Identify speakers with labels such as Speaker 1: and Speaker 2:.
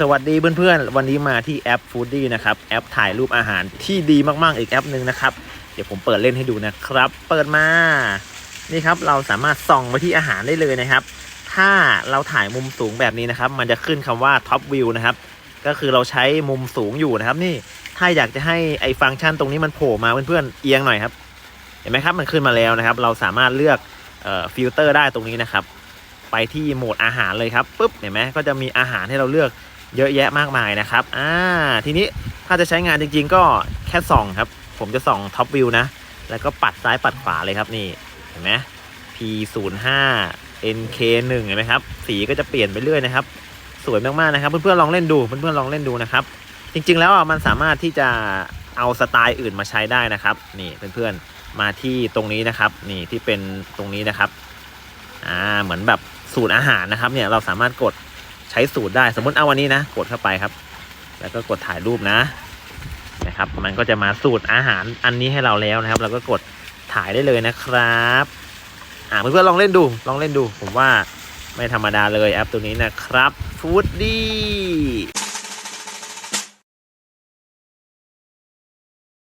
Speaker 1: สวัสดีเพื่อนๆ วันนี้มาที่แอป Foodie นะครับ แอปถ่ายรูปอาหารที่ดีมากๆ อีกแอปหนึ่งนะครับ เดี๋ยวผมเปิดเล่นให้ดูนะครับ เปิดมา นี่ครับ เราสามารถส่องไปที่อาหารได้เลยนะครับ ถ้าเราถ่ายมุมสูงแบบนี้นะครับ มันจะขึ้นคำว่า Top View นะครับ ก็คือเราใช้มุมสูงอยู่นะครับ นี่ ถ้าอยากจะให้ไอ้ฟังก์ชันตรงนี้มันโผล่มาเพื่อนๆ เอียงหน่อยครับ เห็นไหมครับ มันขึ้นมาแล้วนะครับ เราสามารถเลือกเอ่อฟิลเตอร์ได้ตรงนี้นะครับ ไปที่โหมดอาหารเลยครับ ปุ๊บ เห็นไหมก็จะมีอาหารให้เราเลือก เยอะแยะมากมายนะครับอ่าทีนี้ถ้าจะใช้งานจริงๆ ก็แค่ส่องครับ ผมจะส่องท็อปวิวนะ แล้วก็ปัดซ้ายปัดขวาเลยครับนี่เห็นไหม P05 NK1 เห็นไหมครับ สีก็จะเปลี่ยนไปเรื่อยนะครับ สวยมากๆนะครับ เพื่อนๆลองเล่นดูเพื่อนๆลองเล่นดูนะครับ จริงๆแล้วอะมันสามารถที่จะเอาสไตล์อื่นมาใช้ได้นะครับ นี่เพื่อนๆมาที่ตรงนี้นะครับ นี่ที่เป็นตรงนี้นะครับอ่าเหมือนแบบสูตรอาหารนะครับ เนี่ยเราสามารถกด ใช้สูตรได้สมมติเอาวันนี้นะ กดเข้าไปครับ แล้วก็กดถ่ายรูปนะนะครับ มันก็จะมาสูตรอาหารอันนี้ให้เราแล้วนะครับ เราก็กดถ่ายได้เลยนะครับอ่าเพื่อนๆลองเล่นดู ลองเล่นดู ผมว่าไม่ธรรมดาเลยแอปตัวนี้นะครับฟู้ดดี้